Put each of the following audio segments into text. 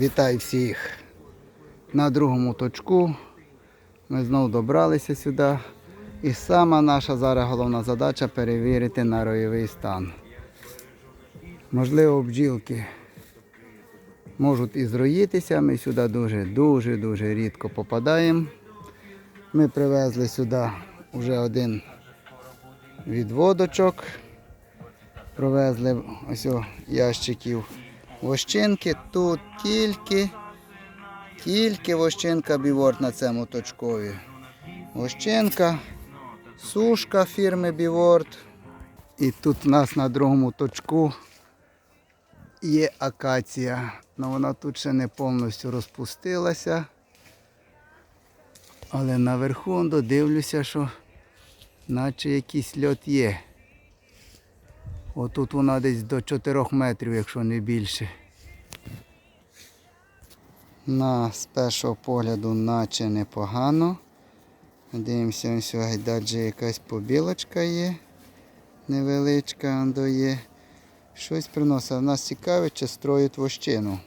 Вітаю всіх на другому точку. Ми знову добралися сюди. І сама наша зараз головна задача перевірити на ройовий стан. Можливо, бджілки можуть і зроїтися. Ми сюди дуже-дуже дуже рідко попадаємо. Ми привезли сюди вже один відводочок. Провезли ось ящиків вощинки. Тут тільки, тільки вощинка біворд на цьому точкові. Вощинка, сушка фірми Біворд. І тут у нас на другому точку є акація. але вона тут ще не повністю розпустилася. Але наверху дивлюся, що наче якийсь льот є. Отут вона десь до 4 метрів, якщо не більше. На з першого погляду наче непогано. Дивимося, ось гайдаджі якась побілочка є. Невеличка андо. Щось приносить. Нас цікавить, чи строїть вощину.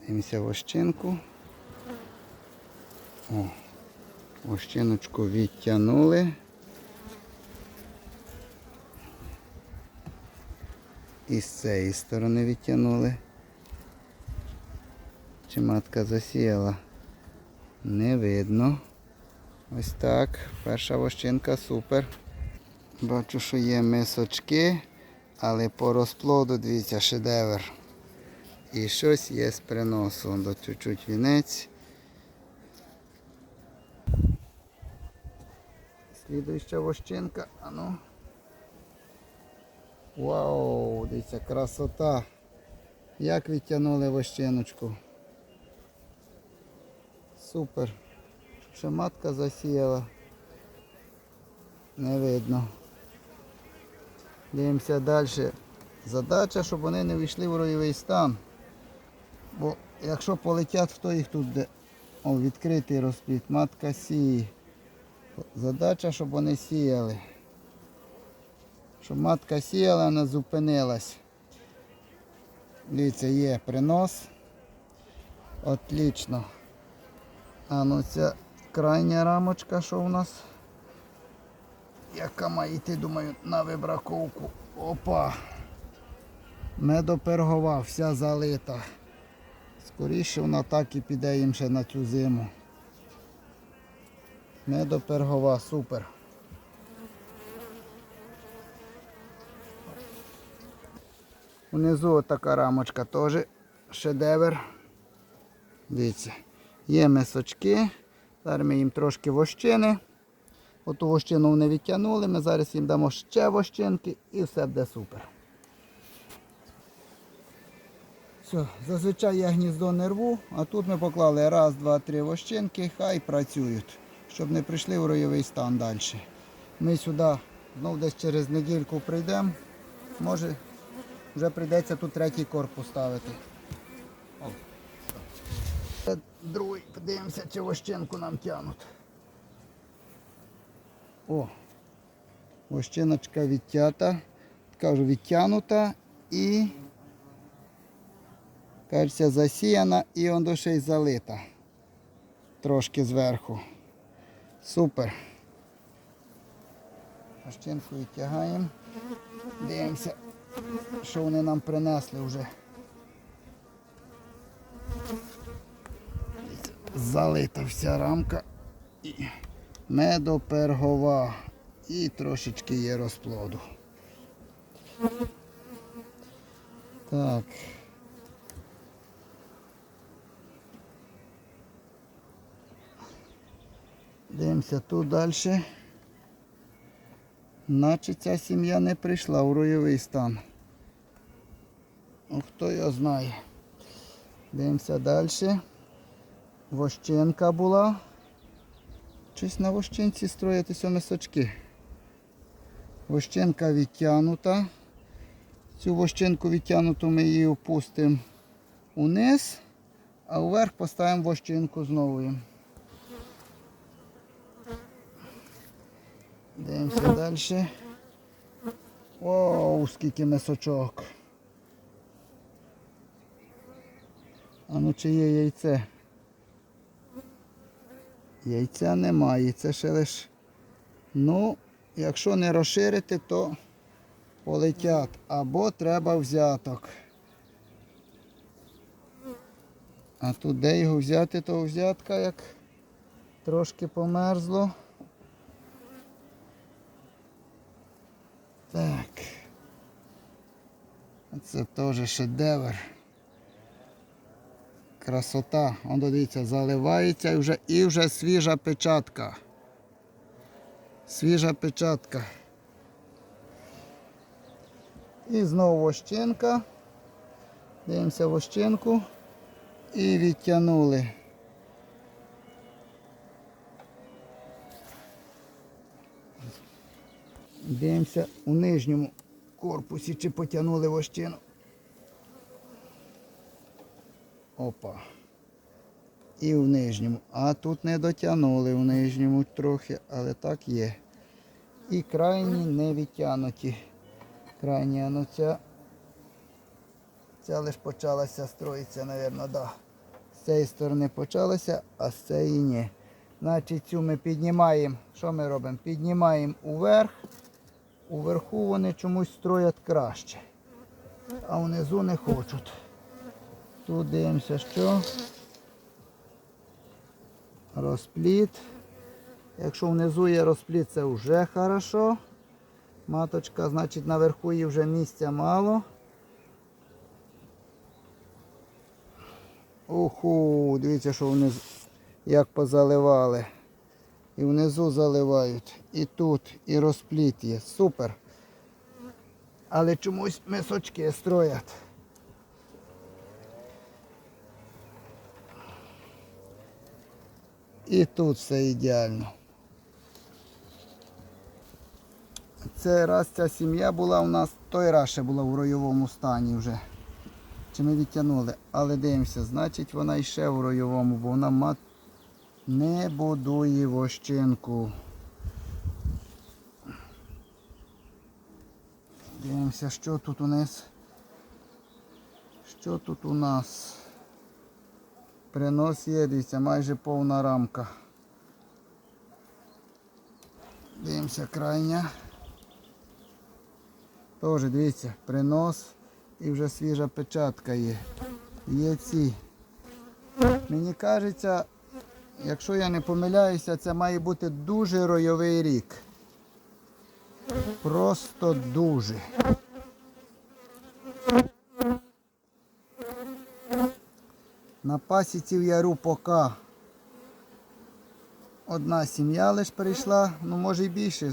Дивимося вощинку. О, вощиночку відтягнули. І з цієї сторони відтягнули. Чи матка засіяла? Не видно. Ось так. Перша вощинка супер. Бачу, що є мисочки, але по розплоду, дивіться, шедевр. І щось є з приносу. До чуть-чуть вінець. Слідуюча вощинка. Ану. Вау, дивіться, красота. Як відтягнули вощиночку. Супер. Ще матка засіяла. Не видно. Дивимося далі. Задача, щоб вони не вийшли в ройовий стан. Бо якщо полетять, хто їх тут де? О, відкритий розпліт, матка сіє. Задача, щоб вони сіяли. Щоб матка сіяла, не зупинилась. Дивіться, є принос. Отлично. А ну ця крайня рамочка, що у нас? Яка має йти, думаю, на вибраковку. Опа. Медопергова, вся залита. Скоріше вона так і піде їм ще на цю зиму. Медопергова, супер. Внизу така рамочка теж шедевр. Дивіться, є мисочки. Зараз ми їм трошки вощини. Оту вощину вони відтягнули, ми зараз їм дамо ще вощинки і все буде супер. Все, зазвичай я гніздо не рву, а тут ми поклали раз, два, три вощинки, хай працюють, щоб не прийшли в ройовий стан далі. Ми сюди знов десь через недільку прийдемо. Може вже прийдеться тут третій корпус ставити. Другий, подивимося, чи вощинку нам тягнуть. О, вощиночка відтята, кажу, відтягнута і кажеться засіяна і он ще й залита. Трошки зверху. Супер. Вощинку відтягаємо. Дивимося, що вони нам принесли вже. Залита вся рамка медопергова. І трошечки є розплоду. Так. Дивимося тут далі. Наче ця сім'я не прийшла у ройовий стан. Ну, хто його знає. Дивимося далі. Вощенка була. Щось на вощинці строїтися мисочки. Вощенка відтягнута. Цю вощинку відтягнуту ми її опустимо униз, а вверх поставимо вощинку з новою. Дивимося далі. Оу, скільки мисочок. А ну чи є яйце? Яйця немає, це ще лиш. Ну, якщо не розширити, то полетять. Або треба взяток. А тут де його взяти, то взятка як трошки померзло. Так. Це теж шедевр. Красота. Он дивіться, заливається і вже, і вже свіжа печатка. Свіжа печатка. І знову вощинка. Дивимося вощинку. І відтягнули. Дивимося у нижньому корпусі, чи потягнули вощину. Опа. І в нижньому. А тут не дотягнули в нижньому трохи, але так є. І крайні не відтягнуті. Крайні, а ну ця, ця лише почалася строїтися, мабуть, да. З цієї сторони почалася, а з цієї ні. Значить цю ми піднімаємо. Що ми робимо? Піднімаємо уверх. Уверху вони чомусь строять краще. А внизу не хочуть. Тут дивимося, що. Розпліт. Якщо внизу є розпліт, це вже хорошо. Маточка, значить, наверху її вже місця мало. Уху, дивіться, що вони як позаливали. І внизу заливають. І тут, і розпліт є. Супер. Але чомусь мисочки строять. І тут все ідеально. Це раз ця сім'я була у нас, той раз ще була в ройовому стані вже. Чи ми відтягнули? Але дивимося, значить вона ще в ройовому, бо вона мат не будує вощинку. Дивимося, що тут у нас. Що тут у нас? Принос є, дивіться, майже повна рамка. Дивимося крайня. Теж дивіться, принос і вже свіжа печатка є. Є ці. Мені кажеться, якщо я не помиляюся, це має бути дуже ройовий рік. Просто дуже. Пасіці в яру поки одна сім'я лише прийшла, ну може і більше.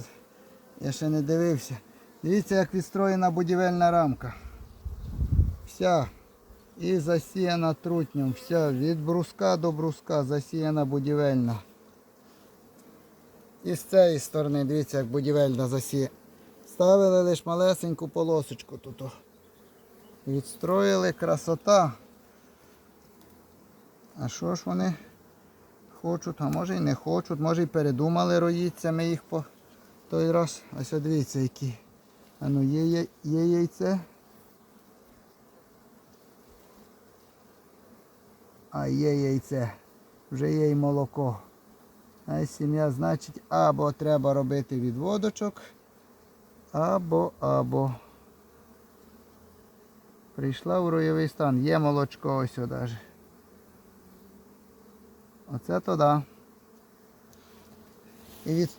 Я ще не дивився. Дивіться, як відстроєна будівельна рамка. Вся. І засіяна трутнем. Вся від бруска до бруска засіяна будівельна. І з цієї сторони, дивіться, як будівельна засіяна. Ставили лише малесеньку полосочку тут. Відстроїли красота. А що ж вони хочуть, а може і не хочуть, може і передумали роїться, ми їх по той раз. Ось дивіться які. А ну є, є, є яйце. А є яйце. Вже є й молоко. А сім'я, значить, або треба робити відводочок, або, або. Прийшла у ройовий стан. Є молочко ось даже. Оце то да. І від...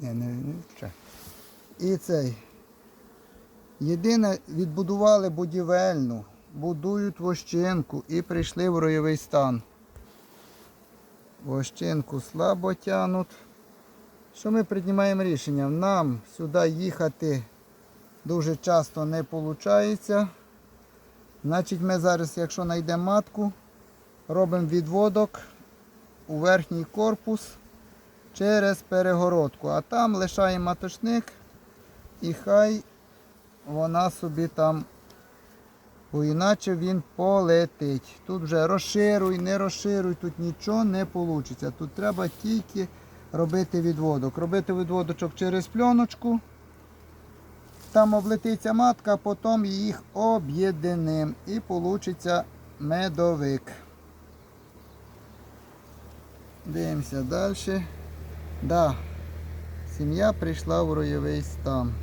Не, не, не, ще. І цей. Єдине, відбудували будівельну, будують вощинку і прийшли в ройовий стан. Вощинку слабо тянуть. Що ми приймаємо рішення? Нам сюди їхати дуже часто не виходить. Значить, ми зараз, якщо знайдемо матку, робимо відводок у верхній корпус через перегородку. А там лишаємо маточник і хай вона собі там, бо іначе він полетить. Тут вже розшируй, не розшируй, тут нічого не вийде. Тут треба тільки робити відводок. Робити відводочок через пленочку. Там облетиться матка, потім їх об'єдним і вийде медовик. Дивимося далі. Да, сім'я прийшла в ройовий стан.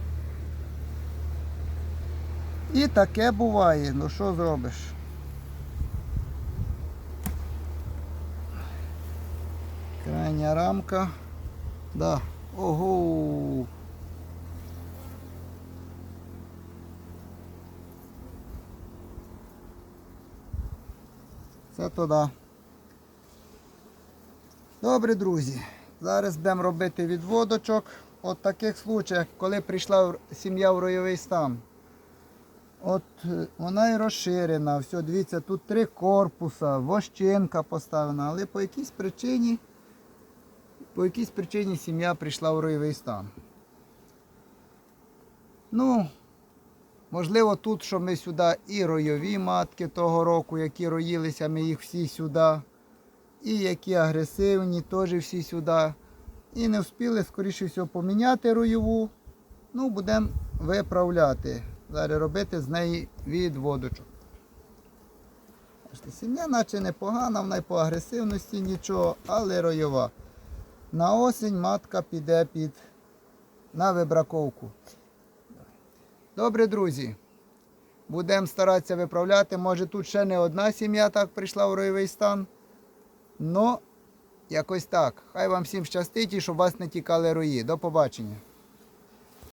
І таке буває. Ну що зробиш? Крайня рамка. Да. Ого. Це то да. Добре, друзі. Зараз будемо робити відводочок. От таких случаях, коли прийшла сім'я в ройовий стан. От е, вона і розширена. Все, дивіться, тут три корпуса, вощинка поставлена, але по якійсь причині, по якійсь причині сім'я прийшла в ройовий стан. Ну, можливо, тут, що ми сюди і ройові матки того року, які роїлися, ми їх всі сюди. І які агресивні, теж всі сюди. І не встигли, скоріше всього, поміняти ройову. Ну, будемо виправляти. Зараз робити з неї відводочок. Сім'я наче непогана, вона й по агресивності нічого, але ройова. На осінь матка піде під на вибраковку. Добре, друзі. Будемо старатися виправляти. Може тут ще не одна сім'я так прийшла в ройовий стан. Ну, якось так. Хай вам всім щастить і щоб вас не тікали рої. До побачення.